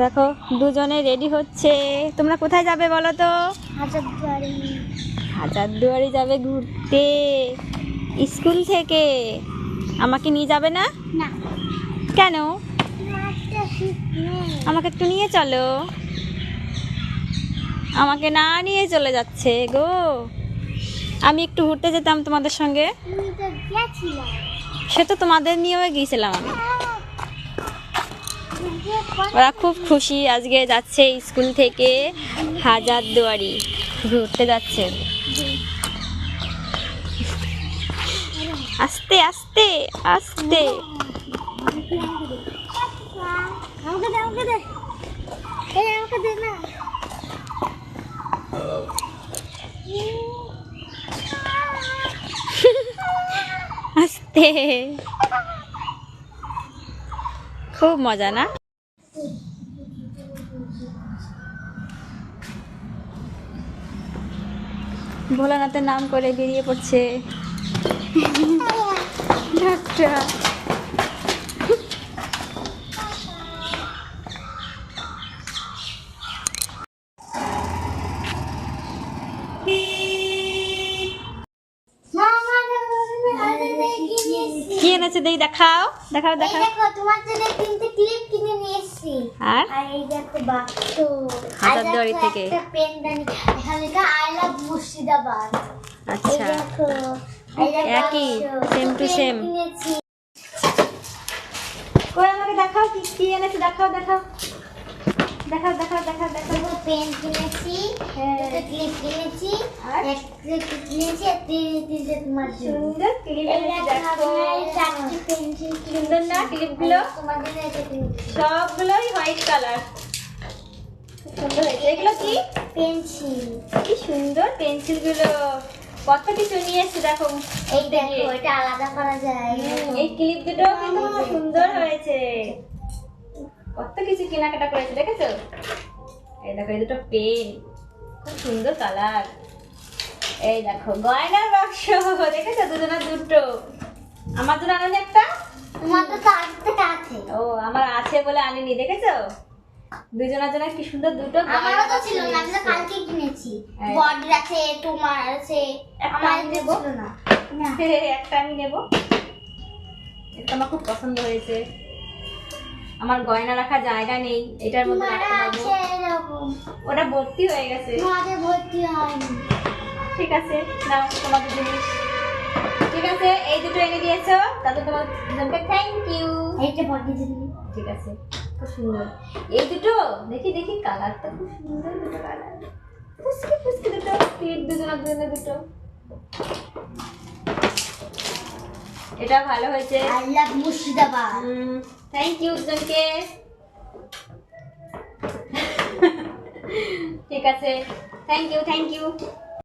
দেখো দুজনে রেডি হচ্ছে। তোমরা কোথায় যাবে বলো তো? হাজারদুয়ারি। হাজারদুয়ারি যাবে ঘুরতে। স্কুল থেকে। আমাকে নিয়ে যাবে না? কেন? আমাকে একটু নিয়ে চলো। আমাকে না নিয়ে চলে যাচ্ছে গো। আমি একটু ঘুরতে যেতাম তোমাদের সঙ্গে। সে তো তোমাদের নিয়েও গিয়েছিলাম আমি। ওরা খুব খুশি। আজকে যাচ্ছে স্কুল থেকে হাজারদুয়ারি। ঘুরতে যাচ্ছে। আস্তে আস্তে আস্তে। আস্তে। খুব মজা না? ভোলানাথের নাম করে বেরিয়ে পড়ছে। ডাক্তার কি এনেছে দেই? দেখাও। দেখাও দেখাও। দেখো তোমার জন্য তিনটে ক্লিপ কিনে নিয়ে এসেছি। আর? আর এই দেখো বাক্স। থেকে। পেনদানি মুর্শিদাবাদ এই আচ্ছা। দেখো একই, পেন same। কিনেছি। কই আমাকে দেখাও কি কি এনেছে? দেখাও দেখাও। দেখাও দেখাও দেখাও দেখাও। দেখো পেন কিনেছি হ্যাঁ। দুটো ক্লিপ কিনেছি আর? একটা ক্লিপ কিনেছি আর তিনটে তোমার জন্য। সুন্দর ক্লিপ দেখো চারটি পেন্সিল সুন্দর না ক্লিপগুলো তোমার কিনেছি। সবগুলোই হোয়াইট কালার খুব সুন্দর হয়েছে। এগুলো কি? পেন্সিল। কি সুন্দর পেন্সিলগুলো কত কিছু নিয়ে এসেছে দেখো। এই দেখো এটা আলাদা করা যায়। এই ক্লিপ দুটো কিন্তু সুন্দর হয়েছে। কত কিছু কেনাকাটা করেছে দেখেছ? এই দেখো এই দুটো পেন। খুব সুন্দর কালার। এই দেখো গয়নার বাক্স। দেখেছ? দুজনের দুটো। আমার জন্য আনেনি একটা? তোমার তো আছে। ও আমার আছে বলে আনিনি দেখেছ? দুজনের জন্য কি সুন্দর দুটো আমারও তো ছিল না আমি তো কালকে কিনেছি। হ্যাঁ। বডির আছে তোমার আছে আমার আমি নেব। না। একটা আমি নেব। এটা আমার খুব পছন্দ হয়েছে। আমার গয়না রাখার জায়গা নেই এটার মধ্যে রাখতে পারব। ওটা ভর্তি হয়ে গেছে। তোমাদের ভর্তি হয়নি। ঠিক আছে নাও তোমাদের জিনিস ঠিক আছে এই দুটো এনে দিয়েছ তাতে তোমার থ্যাংক ইউ এইটা বডি জন্য ঠিক আছে। খুব সুন্দর। এই দুটো দেখি দেখি কালারটা খুব সুন্দর দুটো কালার। ফুসকি ফুসকি দুটো ক্লিপ দুজনের দুজনের দুটো। এটা ভালো হয়েছে। I love Murshidabad. Thank you দুজনকে। ঠিক আছে। Thank you thank you